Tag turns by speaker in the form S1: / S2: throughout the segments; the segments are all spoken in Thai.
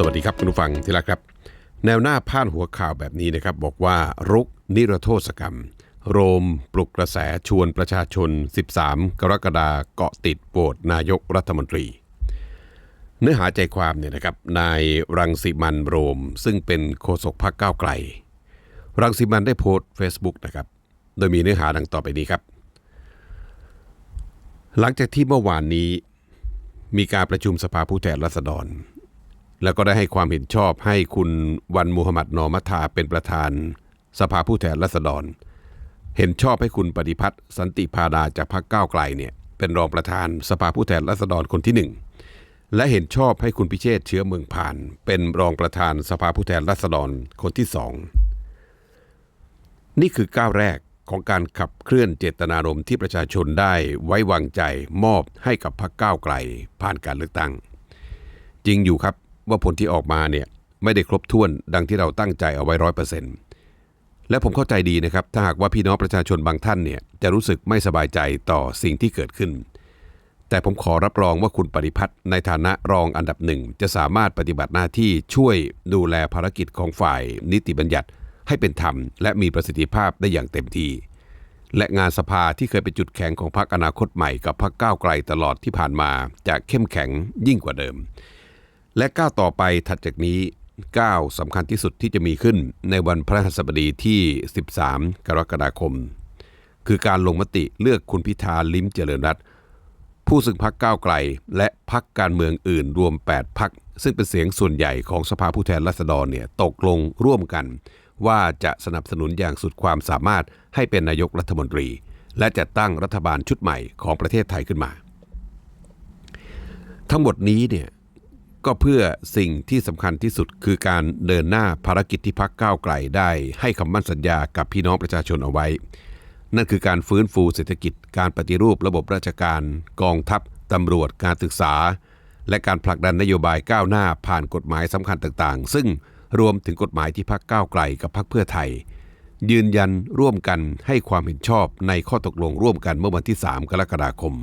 S1: สวัสดีครับคุณผู้ฟังที่รักครับ แนวหน้าพาดหัวข่าวแบบนี้นะครับ บอกว่ารุกนิรโทษกรรม โรมปลุกกระแสชวนประชาชน 13 กรกฎาเกาะติดโหวตนายกรัฐมนตรี เนื้อหาใจความเนี่ยนะครับนายรังสิมันโรม ซึ่งเป็นโฆษกพรรคก้าวไกล รังสิมันได้โพสต์ Facebook นะครับ โดยมีเนื้อหาดังต่อไปนี้ครับ หลังจากที่เมื่อวานนี้มีการประชุมสภาผู้แทนราษฎร แล้วก็ได้ให้ความเห็นชอบให้คุณวันมูฮัมหมัดนอมัทาเป็นประธาน สภาผู้แทนราษฎร เห็นชอบให้คุณปฏิพัฒน์สันติพาดาจากพรรคก้าวไกลเนี่ยเป็นรองประธานสภาผู้แทนราษฎรคนที่หนึ่งและเห็นชอบให้คุณพิเชษเชื้อเมืองผ่าน เป็นรองประธานสภาผู้แทนราษฎรคนที่สองนี่คือก้าวแรกของการขับเคลื่อนเจตนารมณ์ที่ประชาชนได้ไว้วางใจมอบให้กับพรรคก้าวไกลผ่านการเลือกตั้ง จริงอยู่ครับ ว่าผลที่ออกมาเนี่ยไม่ได้ครบถ้วนดังที่เราตั้งใจเอาไว้ร้อยเปอร์เซ็นต์และผมเข้าใจดีนะครับ ถ้าหากว่าพี่น้องประชาชนบางท่านเนี่ยจะรู้สึกไม่สบายใจต่อสิ่งที่เกิดขึ้น แต่ผมขอรับรองว่าคุณปริพัฒน์ในฐานะรองอันดับหนึ่งจะสามารถปฏิบัติหน้าที่ช่วยดูแลภารกิจของฝ่ายนิติบัญญัติให้เป็นธรรม และมีประสิทธิภาพได้อย่างเต็มที่ และงานสภาที่เคยเป็นจุดแข็งของพรรคอนาคตใหม่กับพรรคก้าวไกลตลอดที่ผ่านมาจะเข้มแข็งยิ่งกว่าเดิม และก้าวต่อไปถัดจากนี้ก้าวสำคัญที่สุดที่จะมีขึ้นในวันพระหัสบดีที่ 13 กรกฎาคม คือการลงมติเลือกคุณพิธาลิ้มเจริญรัตน์ผู้ซึ่งพักก้าวไกล และพักการเมืองอื่นรวม 8 พัก ซึ่งเป็นเสียงส่วนใหญ่ของสภาผู้แทนราษฎรเนี่ยตกลงร่วมกัน ว่าจะสนับสนุนอย่างสุดความสามารถให้เป็นนายกรัฐมนตรี และจะตั้งรัฐบาลชุดใหม่ของประเทศไทยขึ้นมา ทั้งหมดนี้เนี่ย ก็เพื่อสิ่งที่สำคัญที่สุดคือการเดินหน้าภารกิจที่พักก้าวไกลได้ ให้คำมั่นสัญญากับพี่น้องประชาชนเอาไว้ นั่นคือการฟื้นฟูเศรษฐกิจ การปฏิรูประบบราชการ กองทัพตำรวจการศึกษา และการผลักดันนโยบายก้าวหน้าผ่านกฎหมายสำคัญต่างๆ ซึ่งรวมถึงกฎหมายที่พักก้าวไกลกับพักเพื่อไทย ยืนยันร่วมกันให้ความเห็นชอบในข้อตกลงร่วมกันเมื่อวันที่ 3 กรกฎาคม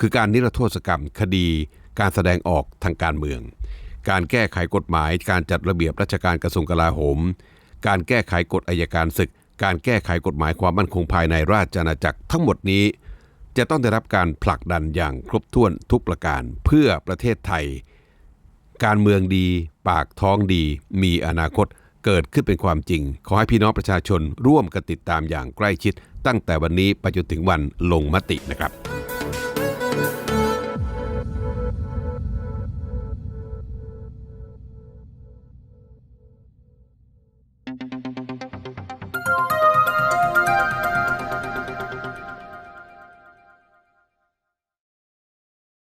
S1: คือการนิรโทษกรรมคดี การแสดงออกทางการเมือง การแก้ไขกฎหมาย การจัดระเบียบราชการกระทรวงกลาโหม การแก้ไขกฎอายการศึก การแก้ไขกฎหมายความมั่นคงภายในราชอาณาจักรทั้งหมดนี้ จะต้องได้รับการผลักดันอย่างครบถ้วนทุกประการเพื่อประเทศไทย การเมืองดี ปากท้องดี มีอนาคตเกิดขึ้นเป็นความจริง ขอให้พี่น้องประชาชนร่วมกันติดตามอย่างใกล้ชิด ตั้งแต่วันนี้ไปจนถึงวันลงมตินะครับ